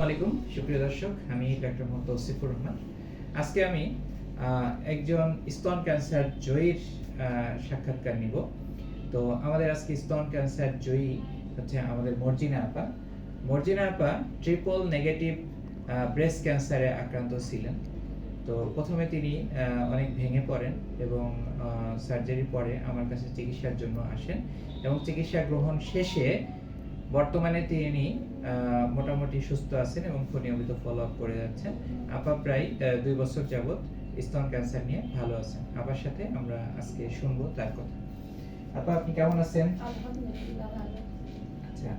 আসসালামু আলাইকুম, সুপ্রিয় দর্শক, আমি ডাক্তার মোহাম্মদ তৌসিফুর রহমান। আজকে আমি একজন স্তন ক্যান্সার জয়ীর সাক্ষাৎকার নিব। তো আমাদের আজকে স্তন ক্যান্সার জয়ী হচ্ছে আমাদের মর্জিনা আপা। মর্জিনা আপা ট্রিপল নেগেটিভ ব্রেস্ট ক্যান্সারে আক্রান্ত ছিলেন। তো প্রথমে তিনি অনেক ভেঙে পড়েন এবং সার্জারির পরে আমার কাছে চিকিৎসার জন্য আসেন এবং চিকিৎসা গ্রহণ শেষে বর্তমানে তিনি আহ, মোটামুটি সুস্থ আছেন এবং নিয়মিত ফলো আপ করে যাচ্ছেন। আপা প্রায় দুই বছর যাবৎ স্তন ক্যান্সার নিয়ে ভালো আছেন। আপার সাথে আমরা আজকে শুনব তার কথা। আপা আপনি কেমন আছেন? আচ্ছা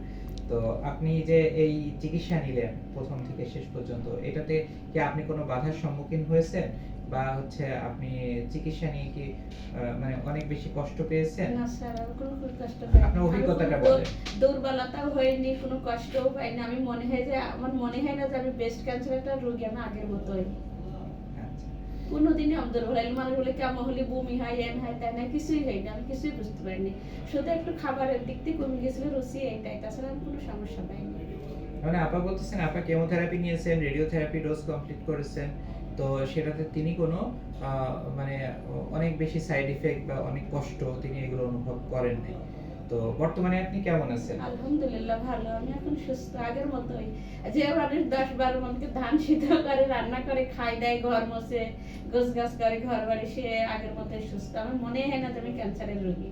তো আপনি যে এই চিকিৎসা নিলেন প্রথম থেকে শেষ পর্যন্ত এটাতে কি আপনি কোনো বাধার সম্মুখীন হয়েছেন? বা হচ্ছে আপনি চিকিৎসা নিয়ে কি মানে অনেক বেশি কষ্ট পেয়েছেন? না স্যার আমি কোনো কষ্ট পাইনি। আপনার অভিজ্ঞতাটা বলেন। দুর- দুর্বলতাও হয়নি কোনো কষ্টও পাইনি। আমি মনে হয় যে আমার মনে হয় না যে আমি ব্রেস্ট ক্যান্সার একটা রোগী আমি আগের মতোই। কোনোদিনই হইনি মানুষ বলে কেমন হলে বমি হয়, এন হয় তাই না কিছুই হয়নি আমি কিছুই বুঝতে পারিনি। শুধু একটু খাবারের দিক থেকে কমে গেছিল তাছাড়া কোনো সমস্যা পাইনি। মানে আপা বলতেছেন, আপা কেমোথেরাপি নিয়েছেন, রেডিওথেরাপি ডোজ কমপ্লিট করেছেন, তো সেটাতে তিনি কোনো মানে অনেক বেশি সাইড ইফেক্ট বা অনেক কষ্ট তিনি এগুলো অনুভব করেন নাই। তো বর্তমানে আপনি কেমন আছেন? আলহামদুলিল্লাহ ভালো আমি এখন সুস্থ আগের মতোই। যে মানুষ দশ বারো মনকে ধান সিদ্ধ করে রান্না করে খাই দেয় ঘর মশে গোছ গাছ করে ঘর বাড়ি সে আগের মতোই সুস্থ। আমার মনে হয় না যে আমি ক্যান্সারের রোগী।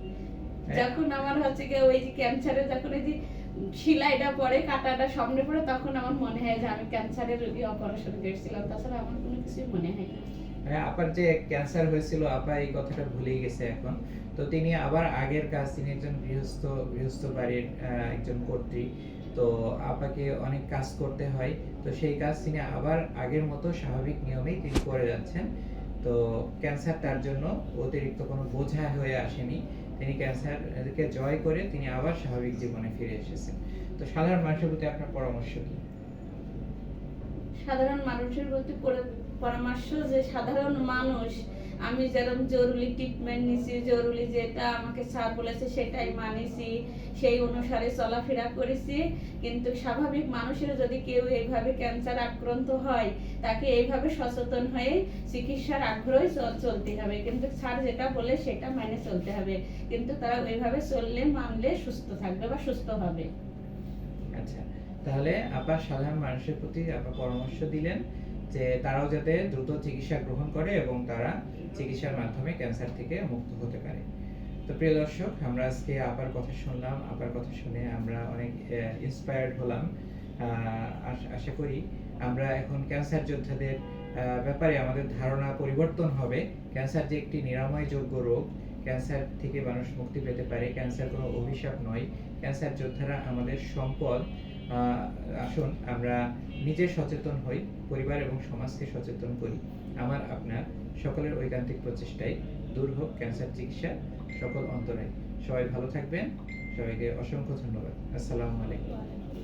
যখন আমার হচ্ছে কি ওই যে ক্যান্সারে যখন এই যে শিলাইটা পড়ে কাটাটা সামনে পড়ে তখন আমার মনে হয় যে আমি ক্যান্সারের রোগী অপারেশন করেছিলাম। তাছাড়া আমার কোনো কিছুই মনে হয় না। আপার যে ক্যান্সার হয়েছিল আপা এই কথাটা ভুলেই গেছে এখন। তো তিনি আবার আগের কাজ, তিনি একজন গৃহস্থ গৃহস্থ বাড়ির একজন কর্ত্রী। তো আপাকে অনেক কাজ করতে হয়। তো সেই কাজ তিনি আবার আগের মতো স্বাভাবিক নিয়মেই তিনি করে যাচ্ছেন। তো ক্যান্সার তার জন্য অতিরিক্ত কোনো বোঝা হয়ে আসেনি। তিনি ক্যান্সারকে জয় করে তিনি আবার স্বাভাবিক জীবনে ফিরে এসেছেন। তো সাধারণ মানুষের প্রতি আপনার পরামর্শ কি? সাধারণ মানুষের প্রতি পরামর্শ যে সাধারণ মানুষ, আমি যেরকম জরুরি ট্রিটমেন্ট নিছি, জরুরি যেটা আমাকে স্যার বলেছে সেটাই মানিছি, সেই অনুসারে চলাফেরা করেছি। কিন্তু স্বাভাবিক মানুষের যদি কেউ এইভাবে ক্যান্সার আক্রান্ত হয়, তাকে এইভাবে সচেতন হয়ে চিকিৎসার আগ্রহে চল- চলতে হবে। কিন্তু স্যার যেটা বলে সেটা মানে চলতে হবে। কিন্তু তারা ওইভাবে চললে, মানলে সুস্থ থাকবে বা সুস্থ হবে। আচ্ছা। তাহলে আপা সাধারণ মানুষের প্রতি আপা পরামর্শ দিলেন যে তারাও যাতে দ্রুত চিকিৎসা গ্রহণ করে এবং তারা চিকিৎসার মাধ্যমে ক্যান্সার থেকে মুক্ত হতে পারে। তো প্রিয় দর্শক, আমরা আজকে আপার কথা শুনলাম আপার কথা শুনে আমরা অনেক ইন্সপায়ার্ড হলাম। আশা করি আমরা এখন ক্যান্সার যোদ্ধাদের ব্যাপারে আমাদের ধারণা পরিবর্তন হবে। ক্যান্সার যে একটি নিরাময়যোগ্য রোগ, ক্যান্সার থেকে মানুষ মুক্তি পেতে পারে। ক্যান্সার কোনো অভিশাপ নয়। ক্যান্সার যোদ্ধারা আমাদের সম্পদ আসুন, আমরা নিজে সচেতন হই, পরিবার এবং সমাজকে সচেতন করি। আমার, আপনার সকলের ঐকান্তিক প্রচেষ্টায় দূর হোক, ক্যান্সার চিকিৎসা সকল অন্তরায়। সবাই ভালো থাকবেন। সবাইকে অসংখ্য ধন্যবাদ। আসসালামু আলাইকুম।